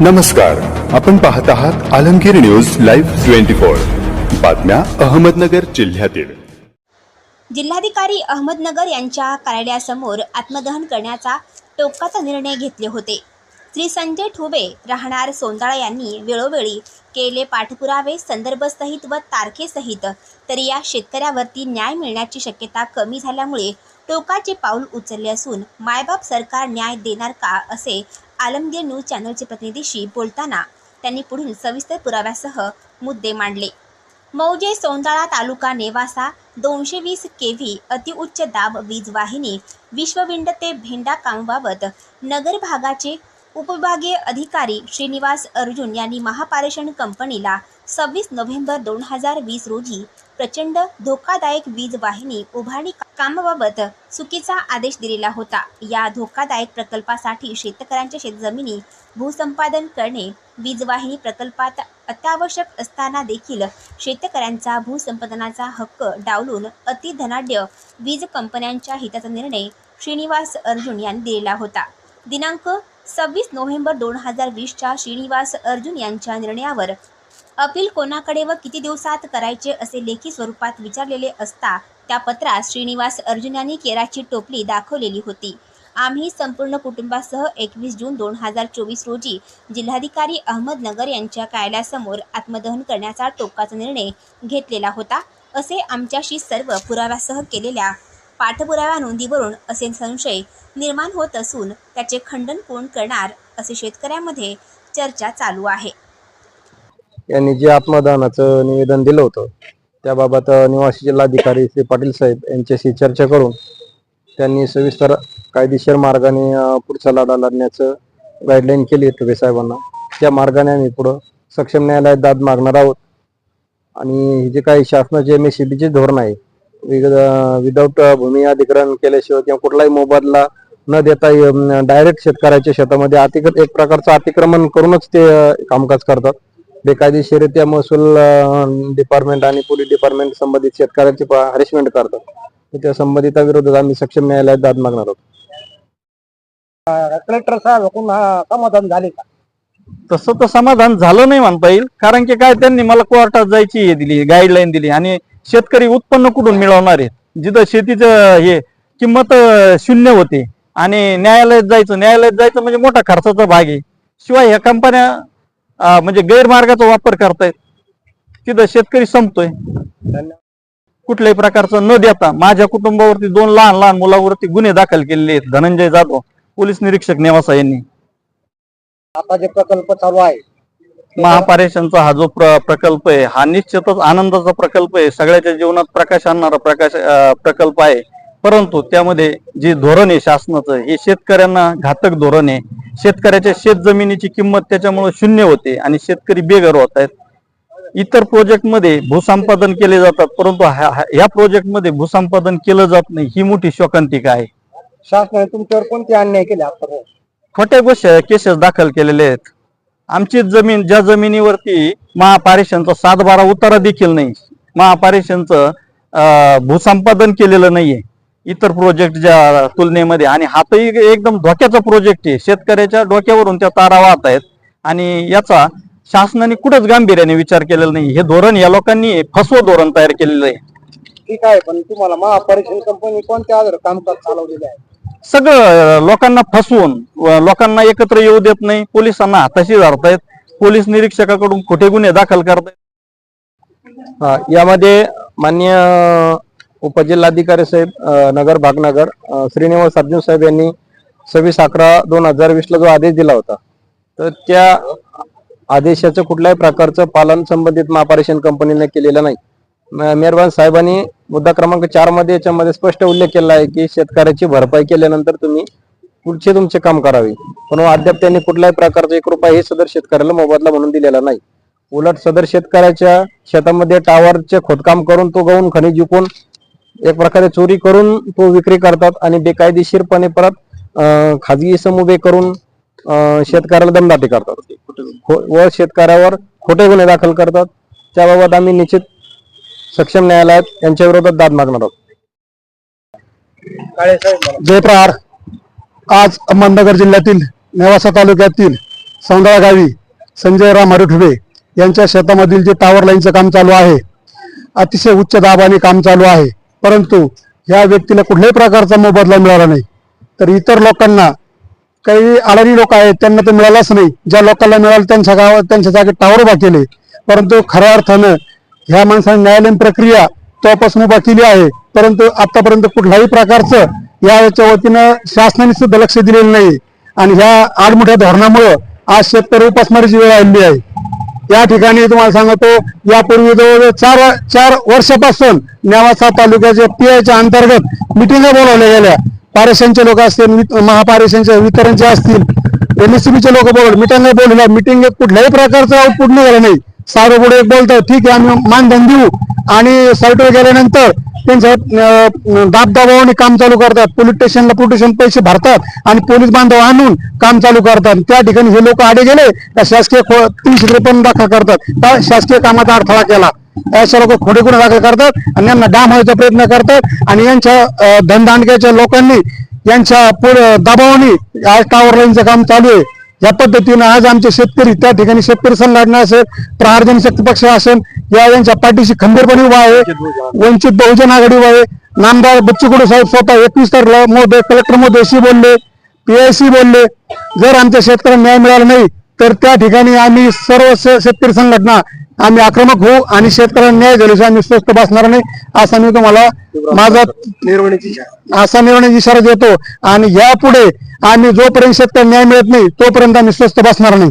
नमस्कार आपण पाहत आहात Alamgir news live twenty four. बातम्या अहमदनगर जिल्ह्यातील. जिल्हाधिकारी अहमदनगर यांच्या कार्यालयासमोर आत्मदहन करण्याचा टोकाचा निर्णय घेतले होते. श्री संजय ठुबे राहणार सोंदाळा यांनी वेळोवेळी केले पाठपुरावे संदर्भसहित व तारखेसहित तरी या शेतकऱ्यावरती न्याय मिळण्याची शक्यता कमी झाल्यामुळे टोकाचे पाऊल उचलले असून मायबाप सरकार न्याय देणार का असे आलमगीर न्यूज चॅनलचे प्रतिनिधीशी बोलताना त्यांनी पुढील सविस्तर पुराव्यासह मुद्दे मांडले. मौजे सोंदाळा तालुका नेवासा दोनशे वीस के व्ही अतिउच्च दाब वीज वाहिनी विश्वविंड ते भेंडा कामबाबत नगर भागाचे उपविभागीय अधिकारी श्रीनिवास अर्जुन यांनी महापारेषण कंपनीला सव्वीस नोव्हेंबर दोन हजार वीस रोजी प्रचंड धोकादायक वीज वाहिनी उभारणी कामाबाबत चुकीचा आदेश दिलेला होता. या धोकादायक प्रकल्पासाठी शेतकऱ्यांच्या शेतजमिनी भूसंपादन करणे वीज वाहिनी प्रकल्पात अत्यावश्यक असताना देखील शेतकऱ्यांचा भूसंपादनाचा हक्क डावलून अतिधनाढ्य वीज कंपन्यांच्या हिताचा निर्णय श्रीनिवास अर्जुन यांनी दिलेला होता. दिनांक सव्वीस नोव्हेंबर दोन हजार वीसच्या श्रीनिवास अर्जुन यांच्या निर्णयावर अपील कोणाकडे व किती दिवसात करायचे असे लेखी स्वरूपात विचारलेले असता त्या पत्रात श्रीनिवास अर्जुन यांनी केराची टोपली दाखवलेली होती. आम्ही संपूर्ण कुटुंबासह एकवीस जून दोन हजार चोवीस रोजी जिल्हाधिकारी अहमदनगर यांच्या कार्यालयासमोर आत्मदहन करण्याचा टोकाचा निर्णय घेतलेला होता असे आमच्याशी सर्व पुराव्यासह केलेल्या पाठपुराव्या नोंदीवरून असे संशय निर्माण होत असून त्याचे खंडन कोण करणार असे शेतकऱ्यांमध्ये चर्चा चालू आहे. यांनी जे आत्मदानाचं निवेदन दिलं होतं त्याबाबत निवासी जिल्हाधिकारी श्री पाटील साहेब यांच्याशी चर्चा करून त्यांनी सविस्तर कायदेशीर मार्गाने पुढचा लढा लढण्याचं गाईडलाईन केली आहे साहेबांना. त्या मार्गाने आम्ही पुढं सक्षम न्यायालयात दाद मागणार आहोत. आणि हे जे काही शासनाचे एम एस बीचे धोरण आहे विदाऊट भूमी अधिग्रहण केल्याशिवाय किंवा कुठलाही मोबदला न देता डायरेक्ट शेतकऱ्याच्या शेतामध्ये अतिक एक प्रकारचं अतिक्रमण करूनच ते कामकाज करतात. बेकायदेशीरित्या महसूल डिपार्टमेंट आणि पोलीस डिपार्टमेंट संबंधित शेतकऱ्यांची हरेसमेंट करतात. तर त्या संबंधिताविरोधात आम्ही सक्षम न्यायालयात दाद मागणार आहोत. कलेक्टर साहेब पुन्हा समाधान झाले का? तसं तर समाधान झालं नाही म्हणता येईल कारण की काय त्यांनी मला कोर्टात जायची हे दिली गाईडलाईन दिली आणि शेतकरी उत्पन्न कुठून मिळवणार आहेत? जिथं शेतीचं हे किंमत शून्य होते आणि न्यायालयात जायचं न्यायालयात जायचं म्हणजे मोठा खर्चाचा भाग आहे. शिवाय ह्या कंपन्या म्हणजे गैरमार्गाचा वापर करतायत. तिथं शेतकरी संपतोय. कुठल्याही प्रकारचं न देता माझ्या कुटुंबावरती दोन लहान लहान मुलावरती गुन्हे दाखल केलेले आहेत. धनंजय जाधव पोलीस निरीक्षक नेवासा यांनी. आता जे प्रकल्प चालू आहे महापारेषणचा हा जो प्र प्रकल्प आहे हा निश्चितच आनंदाचा प्रकल्प आहे. सगळ्याच्या जीवनात प्रकाश आणणारा प्रकाश प्रकल्प आहे. परंतु त्यामध्ये जे धोरण आहे शासनाचं हे शेतकऱ्यांना घातक धोरण आहे. शेतकऱ्याच्या शेत जमिनीची किंमत त्याच्यामुळे शून्य होते आणि शेतकरी बेघर होत आहेत. इतर प्रोजेक्टमध्ये भूसंपादन केले जातात परंतु ह्या ह्या प्रोजेक्टमध्ये भूसंपादन केलं जात नाही ही मोठी शोकांतिका आहे. शासनाने तुमच्यावर कोणते अन्याय केले आतापर्यंत? खोट्या गोष्टी केसेस दाखल केलेले आहेत. आमची जमीन ज्या जमिनीवरती महापारेषणचा सातबारा उतारा देखील नाही महापारेषणचं भूसंपादन केलेलं नाहीये. इतर प्रोजेक्ट ज्या तुलनेमध्ये आणि हा तर एक- एकदम धोक्याचा प्रोजेक्ट आहे. शेतकऱ्याच्या डोक्यावरून त्या तारा वाहत आहेत. आणि याचा शासनाने कुठंच गांभीर्याने विचार केलेला नाही. हे धोरण या लोकांनी फसवं धोरण तयार केलेलं आहे. ठीक आहे पण तुम्हाला महापरीक्षण कंपनी कोणत्या आधार कामकाज चालवलेले आहे? सगळं लोकांना फसवून लोकांना एकत्र येऊ देत नाही. पोलिसांना हाताशी धरतायत. पोलीस निरीक्षकाकडून खोटे गुन्हे दाखल करतायत. हा, यामध्ये मान्य उपजिल्हाधिकारी साहेब नगर भागनगर श्रीनिवास अर्जुन साहेब यांनी सव्वीस अकरा दोन हजार वीस ला जो आदेश दिला होता तर त्या आदेशाचं कुठल्याही प्रकारचं पालन संबंधित महापारेषण कंपनीने केलेलं नाही. मेहरबान साहेबांनी मुद्दा क्रमांक चारमध्ये याच्यामध्ये स्पष्ट उल्लेख केला आहे की शेतकऱ्याची भरपाई केल्यानंतर तुम्ही पुढचे तुमचे काम करावे. पण हो, अद्याप त्यांनी कुठल्याही प्रकारचा एक रुपया हे सदर शेतकऱ्याला मोबदला म्हणून दिलेला नाही. उलट सदर शेतकऱ्याच्या शेतामध्ये टावरचे खोदकाम करून तो गहून खनिज विकून एक प्रकारे चोरी करून तो विक्री करतात आणि बेकायदेशीरपणे परत अं, खाजगी समूह करून अं, शेतकऱ्याला दमदाटी करतात. व शेतकऱ्यावर खोटे गुन्हे दाखल करतात. त्याबाबत आम्ही निश्चित सक्षम न्यायालयात यांच्या विरोधात दाद मागणार आहोत. जयप्रहार आज अहमदनगर जिल्ह्यातील नेवासा तालुक्यातील सौंदळा गावी संजय राम हरिठुबे यांच्या शेतामधील जे टावर लाईनचं काम चालू आहे अतिशय उच्च दाबाने काम चालू आहे. परंतु ह्या व्यक्तीला कुठल्याही प्रकारचा मोबदला मिळाला नाही. तर इतर लोकांना काही अडाणी लोक आहेत त्यांना तर मिळालाच नाही. ज्या लोकांना मिळालं त्यांच्या गावात त्यांच्या जागी टावर उभा केले. परंतु खऱ्या अर्थानं ह्या माणसाने न्यायालयीन प्रक्रिया तेव्हापासून उभा केली आहे. परंतु आतापर्यंत कुठल्याही प्रकारचं याच्या वतीनं शासनाने सुद्धा लक्ष दिलेलं नाही. आणि ह्या आडमोठ्या धोरणामुळं आज शेतकरी उपासमारीची वेळ आलेली आहे. या ठिकाणी तुम्हाला सांगतो यापूर्वी जवळजवळ चार चार वर्षापासून नेवासा तालुक्याच्या पीआयच्या अंतर्गत मिटिंगा बोलावल्या गेल्या. पारेशनचे लोक असतील महापारेशनचे वितरण वितरणचे असतील एमएससीबीचे लोक बोलवले. मिटिंग बोलवल्या मिटिंग कुठल्याही प्रकारचं आउटपुट निघालं नाही. सारं पुढे बोलतात ठीक आहे आम्ही मानधन देऊ. आणि साईटवर गेल्यानंतर त्यांचं दाब दाबदबावाने काम चालू करतात. पोलीस स्टेशनला पोलीस पैसे भरतात आणि पोलीस बांधव आणून काम चालू करतात. त्या ठिकाणी हे लोक आडे गेले त्या शासकीय खो- तीनशे त्रेपन्न दाखल करतात. त्या शासकीय कामाचा अडथळा केला. अशा लोक खोडे गुन्हे दाखल करतात आणि यांना डाम व्हायचा प्रयत्न करतात आणि यांच्या धनदांडक्याच्या लोकांनी यांच्या पुढे दबावाने आज टावर लाईनचं काम चालू आहे. या पद्धतीनं आज आमचे शेतकरी त्या ठिकाणी शेतकरी संघटना असेल प्रहार जनशक्ती पक्ष असेल या यांच्या पाठीशी खंबीरपणे उभा आहे वंचित बहुजन आघाडी उभा आहे. नामदार बच्चूकडू साहेब स्वतः एकवीस तारखेला मोदय कलेक्टर मोदयशी बोलले पीआयसी बोलले जर आमच्या शेतकऱ्यांना न्याय मिळाला नाही तर त्या ठिकाणी आम्ही सर्व शेतकरी संघटना आम्ही आक्रमक होऊ आणि शेतकऱ्यांना न्याय झाल्याशिवाय आम्ही स्वस्त बसणार नाही असा मी तुम्हाला माझा निर्वहणीची असा निर्णय इशारा देतो. आणि यापुढे आम्ही जोपर्यंत शेतकऱ्याला न्याय मिळत नाही तोपर्यंत आम्ही स्वस्त बसणार नाही.